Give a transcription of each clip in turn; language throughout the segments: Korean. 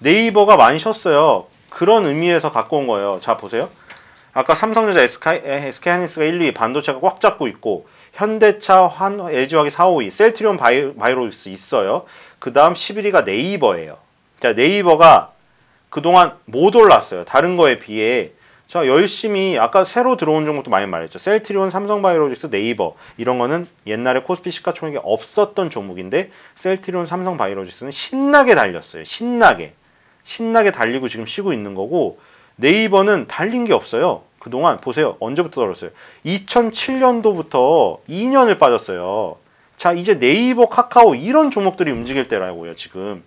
네이버가 많이 쉬었어요. 그런 의미에서 갖고 온 거예요. 자 보세요. 아까 삼성전자, SK, SK하이닉스가 1, 2 반도체가 꽉 잡고 있고 현대차, 환, LG화학이 4, 5, 2, 셀트리온 바이, 바이로스 있어요. 그 다음 11위가 네이버예요. 자 네이버가 그동안 못 올랐어요. 다른 거에 비해 자 열심히 아까 새로 들어온 종목도 많이 말했죠. 셀트리온, 삼성바이오로직스, 네이버 이런 거는 옛날에 코스피 시가총액이 없었던 종목인데 셀트리온, 삼성바이오로직스는 신나게 달렸어요. 신나게 신나게 달리고 지금 쉬고 있는 거고 네이버는 달린 게 없어요. 그동안 보세요. 언제부터 떨었어요? 2007년도부터 2년을 빠졌어요. 자, 이제 네이버, 카카오 이런 종목들이 움직일 때라고요, 지금.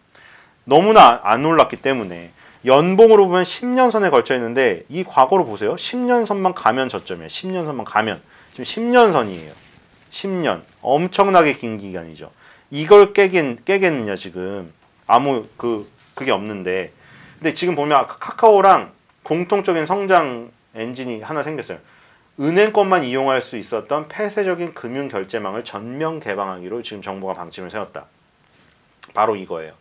너무나 안 올랐기 때문에. 연봉으로 보면 10년 선에 걸쳐 있는데 이 과거로 보세요. 10년 선만 가면 저점이에요. 10년 선만 가면. 지금 10년 선이에요. 10년. 엄청나게 긴 기간이죠. 이걸 깨겠, 깨겠느냐, 지금. 아무, 그, 그게 없는데. 근데 지금 보면 카카오랑 공통적인 성장 엔진이 하나 생겼어요. 은행권만 이용할 수 있었던 폐쇄적인 금융 결제망을 전면 개방하기로 지금 정부가 방침을 세웠다. 바로 이거예요.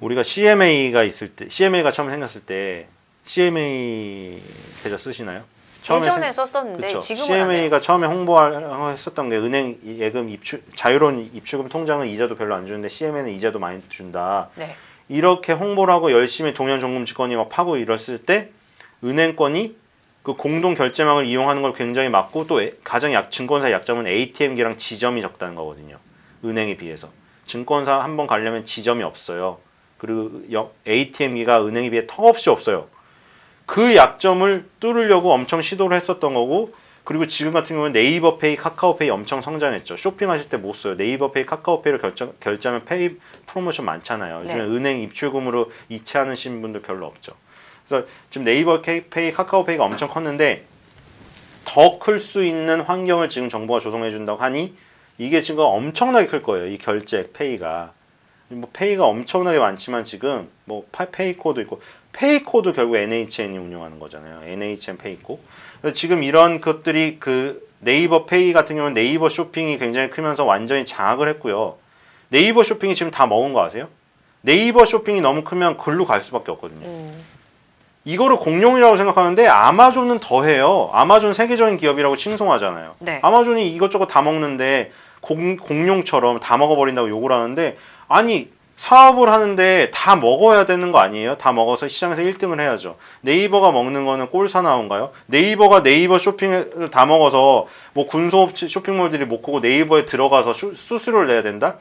우리가 CMA가 있을 때, CMA가 처음 생겼을 때 CMA 계좌 쓰시나요? 예전에 생... 썼었는데 그쵸? 지금은 CMA가 처음에 홍보했었던 게 은행 예금 입출 자유로운 입출금 통장은 이자도 별로 안 주는데 CMA는 이자도 많이 준다. 네. 이렇게 홍보를 하고 열심히 동현 정금 직원이 막 파고 이랬을 때 은행권이 그 공동 결제망을 이용하는 걸 굉장히 막고 또 가장 약 증권사 약점은 ATM기랑 지점이 적다는 거거든요. 은행에 비해서 증권사 한 번 가려면 지점이 없어요. 그리고 ATM기가 은행에 비해 턱없이 없어요. 그 약점을 뚫으려고 엄청 시도를 했었던 거고 그리고 지금 같은 경우는 네이버페이, 카카오페이 엄청 성장했죠. 쇼핑하실 때 못 써요. 네이버페이, 카카오페이로 결정, 결제하면 페이 프로모션 많잖아요. 요즘에 네. 은행 입출금으로 이체하는 분들 별로 없죠. 그래서 지금 네이버 페이, 카카오페이가 엄청 컸는데 더 클 수 있는 환경을 지금 정부가 조성해 준다고 하니 이게 지금 엄청나게 클 거예요. 이 결제 페이가. 뭐 페이가 엄청나게 많지만 지금 뭐 페이코도 있고 페이코도 결국 NHN이 운영하는 거잖아요. NHN 페이코. 지금 이런 것들이 그 네이버 페이 같은 경우는 네이버 쇼핑이 굉장히 크면서 완전히 장악을 했고요. 네이버 쇼핑이 지금 다 먹은 거 아세요? 네이버 쇼핑이 너무 크면 글로 갈 수밖에 없거든요. 음. 이거를 공룡이라고 생각하는데 아마존은 더 해요. 아마존 세계적인 기업이라고 칭송하잖아요. 네. 아마존이 이것저것 다 먹는데 공, 공룡처럼 다 먹어버린다고 욕을 하는데 아니 사업을 하는데 다 먹어야 되는 거 아니에요? 다 먹어서 시장에서 1등을 해야죠. 네이버가 먹는 거는 꼴사나운가요? 네이버가 네이버 쇼핑을 다 먹어서 뭐 군소 쇼핑몰들이 못 보고 네이버에 들어가서 수, 수수료를 내야 된다?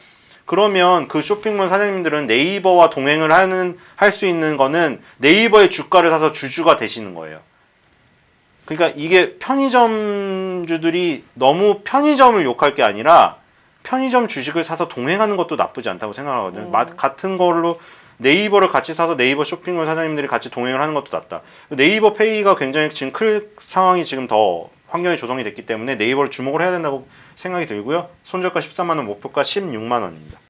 그러면 그 쇼핑몰 사장님들은 네이버와 동행을 하는 할 수 있는 거는 네이버의 주가를 사서 주주가 되시는 거예요. 그러니까 이게 편의점주들이 너무 편의점을 욕할 게 아니라 편의점 주식을 사서 동행하는 것도 나쁘지 않다고 생각하거든요. 음. 같은 걸로 네이버를 같이 사서 네이버 쇼핑몰 사장님들이 같이 동행을 하는 것도 낫다. 네이버 페이가 굉장히 지금 클 상황이 지금 더 환경이 조성이 됐기 때문에 네이버를 주목을 해야 된다고 생각이 들고요. 손절가 13만 원, 목표가 16만 원입니다.